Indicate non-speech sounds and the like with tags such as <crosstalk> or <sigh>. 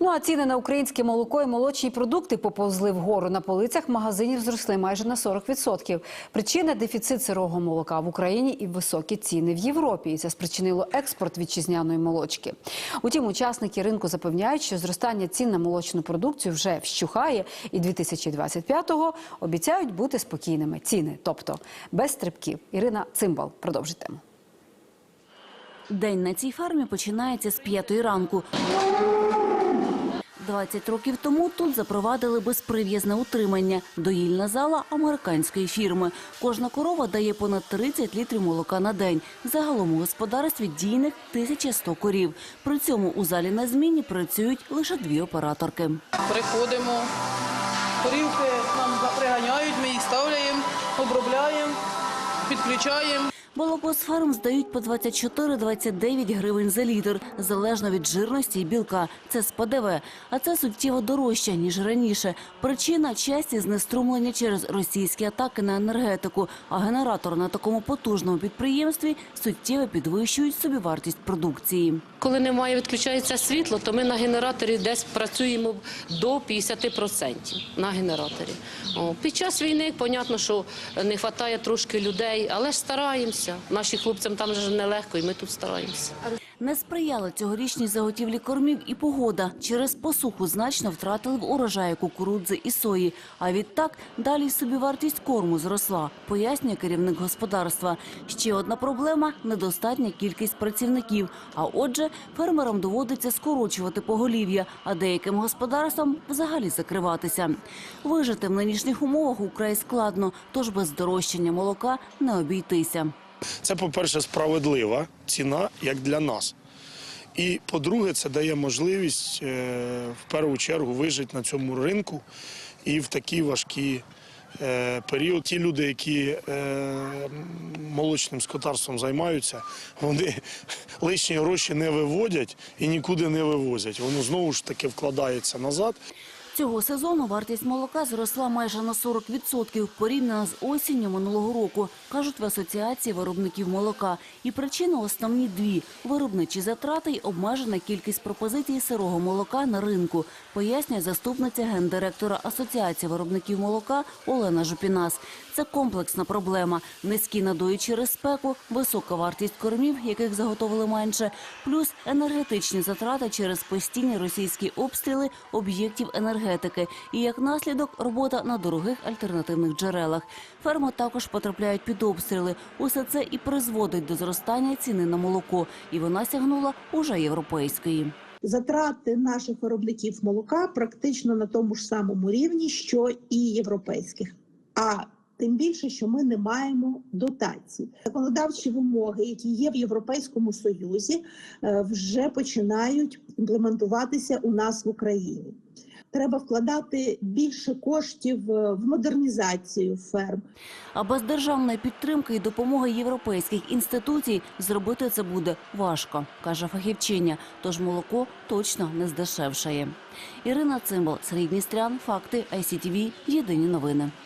Ну а ціни на українське молоко і молочні продукти поповзли вгору. На полицях магазинів зросли майже на 40%. Причина дефіцит сирого молока в Україні і високі ціни в Європі. І це спричинило експорт вітчизняної молочки. Утім, учасники ринку запевняють, що зростання цін на молочну продукцію вже вщухає, і 2025-го обіцяють бути спокійними. Ціни, тобто без стрибків. Ірина Цимбал продовжить тему. День на цій фермі починається з п'ятої ранку. 20 років тому тут запровадили безприв'язне утримання. Доїльна зала американської фірми. Кожна корова дає понад 30 літрів молока на день. Загалом у господарстві дійних 1100 корів. При цьому у залі на зміні працюють лише дві операторки. Приходимо, корівки нам приганяють, ми їх ставляємо, обробляємо, підключаємо. Молоко з ферм здають по 24-29 гривень за літр, залежно від жирності і білка. Це з ПДВ. А це суттєво дорожче, ніж раніше. Причина – часті знеструмлення через російські атаки на енергетику. А генератори на такому потужному підприємстві суттєво підвищують собівартість продукції. Коли немає, відключається світло, то ми на генераторі десь працюємо до 50% на генераторі. Під час війни, понятно, що не вистачає трошки людей, але ж стараємося. Наші хлопцям там же нелегко, і ми тут стараємося. Не сприяла цьогорічній заготівлі кормів і погода. Через посуху значно втратили в урожаї кукурудзи і сої. А відтак далі й собівартість корму зросла, пояснює керівник господарства. Ще одна проблема – недостатня кількість працівників. А отже, фермерам доводиться скорочувати поголів'я, а деяким господарствам взагалі закриватися. Вижити в нинішніх умовах украй складно, тож без здорожчання молока не обійтися. Це, по-перше, справедлива ціна, як для нас. І по-друге, це дає можливість е, в першу чергу вижити на цьому ринку і в такий важкий е, період. Ті люди, які е, молочним скотарством займаються, вони <laughs> лишні гроші не виводять і нікуди не вивозять. Воно знову ж таки вкладається назад. Цього сезону вартість молока зросла майже на 40% порівняно з осінню минулого року, кажуть в асоціації виробників молока. І причини основні дві – виробничі затрати й обмежена кількість пропозицій сирого молока на ринку, пояснює заступниця гендиректора асоціації виробників молока Олена Жупінас. Це комплексна проблема. Низькі надої через спеку, висока вартість кормів, яких заготовили менше, плюс енергетичні затрати через постійні російські обстріли об'єктів енергетики і, як наслідок, робота на дорогих альтернативних джерелах. Ферми також потрапляють під обстріли. Усе це і призводить до зростання ціни на молоко, і вона сягнула уже європейської. Затрати наших виробників молока практично на тому ж самому рівні, що і європейських. А тим більше, що ми не маємо дотацій. Законодавчі вимоги, які є в Європейському Союзі, е, вже починають імплементуватися у нас в Україні. Треба вкладати більше коштів е, в модернізацію ферм, А без державної підтримки і допомоги європейських інституцій зробити це буде важко, каже фахівчиня. Тож молоко точно не здешевшає. Ірина Цимбал, Сергій Дністрян, факти ICTV, Єдині новини.